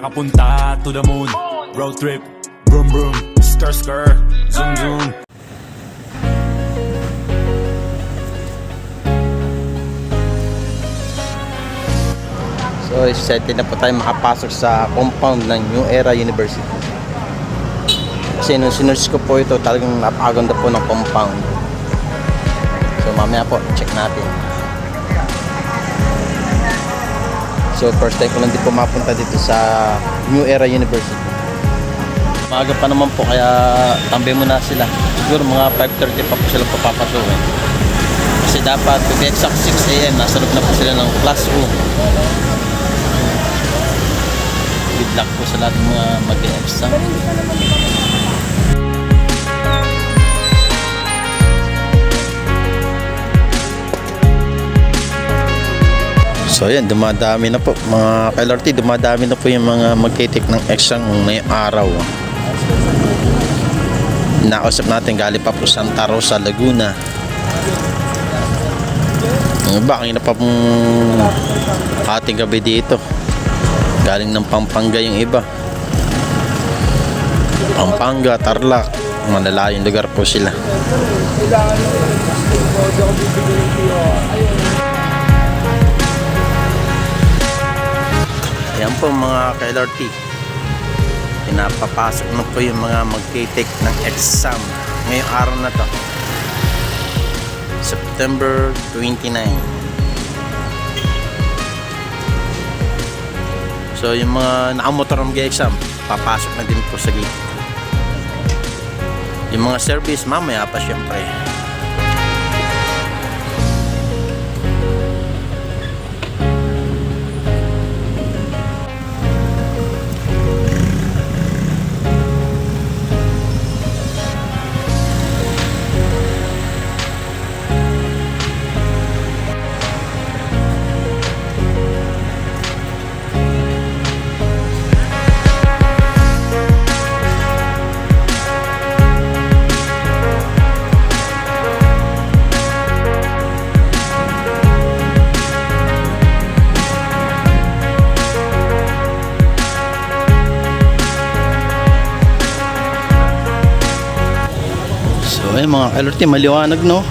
nakapunta to the moon Road trip, broom broom, skr skr, zoom zoom So, excited na po tayo makapasok sa compound ng New Era University. Kasi nung sinerge ko po ito, talagang napakaganda po ng compound. So, mamaya po, check natin. So, first time ko lang din po mapunta dito sa New Era University. Maaga pa naman po, kaya tambay muna sila. Siguro mga 5.30 pa po sila papapasukin. Kasi dapat, to be exact 6 a.m., nasa loob na po sila ng classroom good luck po sa lahat ng mga mag-exam. So yan, dumadami na po. Mga KLRT, dumadami na po yung mga magtitik ng exam ngayong araw. Nakausap natin, galing pa po Santa Rosa, Laguna. Ang iba, kanina pa ating gabi dito. Galing ng Pampanga yung iba. Pampanga, Tarlac, malalayong lugar po sila. Ayan po mga ka-LRT. Pinapapasok na po yung mga magtitake ng exam ngayong araw na to. September 29. So yung mga nakamotor ng exam, papasok na din po sa gate. Yung mga service, mamaya pa syempre. Ayun mga LRT, maliwanag no.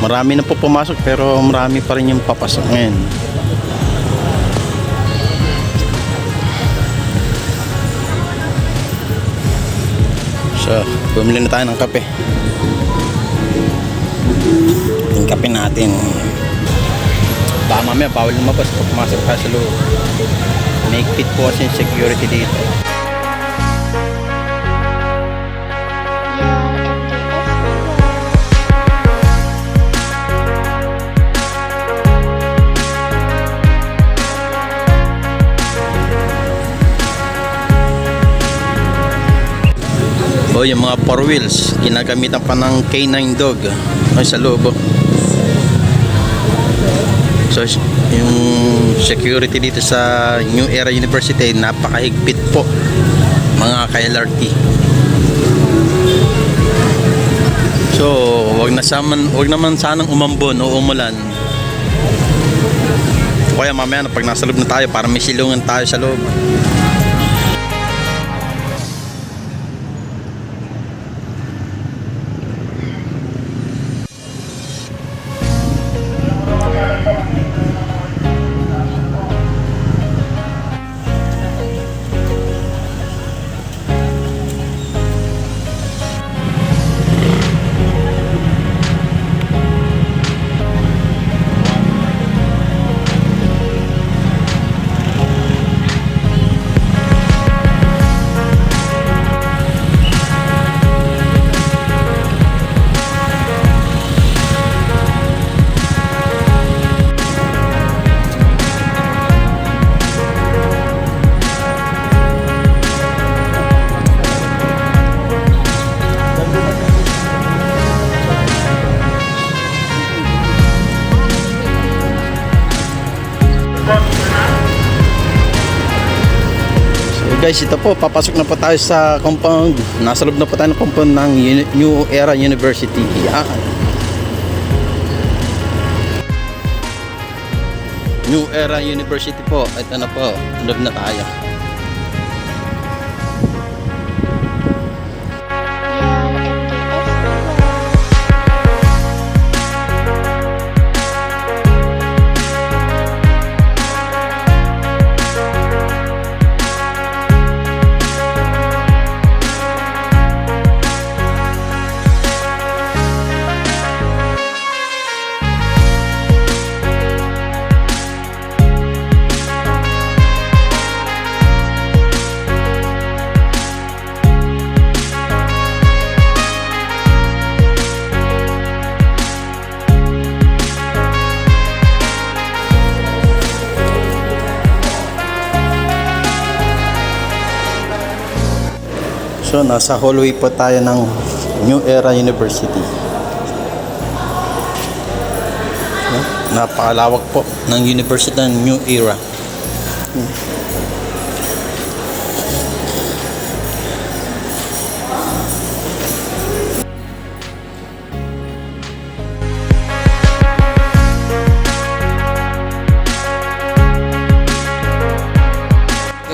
Marami na po pumasok pero marami pa rin yung papasok ngayon. So, bumili na tayo ng kape. Yung kape natin. Baka mamaya bawal lumabas pag pumasok ka sa loob. Make po kasi security dito. O yung mga four wheels, ginagamitan pa ng K9 dog ay sa loob. oh. So yung security dito sa New Era University napakahigpit po mga ka-LRT. So, wag na saman, wag naman sanang umambon o umulan. Kaya mamaya na pag nasa loob na tayo para may silungan tayo sa loob. So guys, ito po, papasok na po tayo sa compound. Nasa loob na po tayo ng compound ng New Era University. Yan. New Era University po. Ito na po, loob na tayo. So, nasa hallway po tayo ng New Era University. Napakalawak po ng University ng New Era.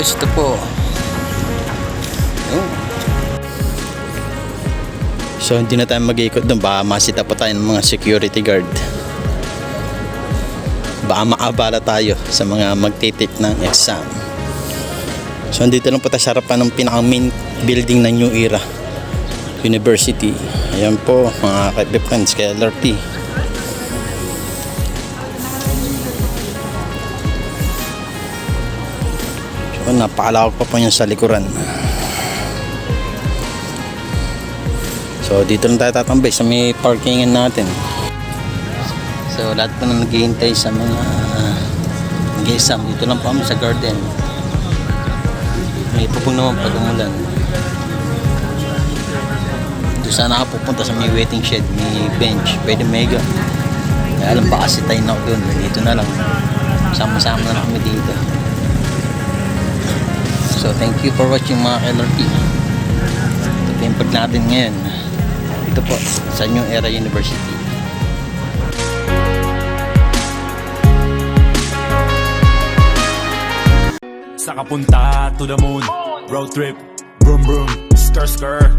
Ito po. So hindi na tayo mag-iikot doon. Baka masita pa tayo ng mga security guard. Baka maabala tayo sa mga magtitik ng exam. So andito lang po tayo sa harapan ng pinaka main building ng New Era University. Ayan po mga kaibigan friends kay LRT. So napakalawak pa po yan sa likuran. So dito lang tayo tatambay sa may parkingan natin. So lahat po na naghihintay sa mga uh, nag-exam. Dito lang po kami sa garden. May pupong naman pag umulan. Dito sana ako pupunta sa may waiting shed, may bench, pwede mega. Kaya alam ba kasi tayo na ako doon. Dito na lang. Sama-sama na kami dito. So thank you for watching mga LRT. Ito yung natin ngayon. Ito po sa New Era University. Sa kapunta to the moon Road trip Vroom vroom Skr skr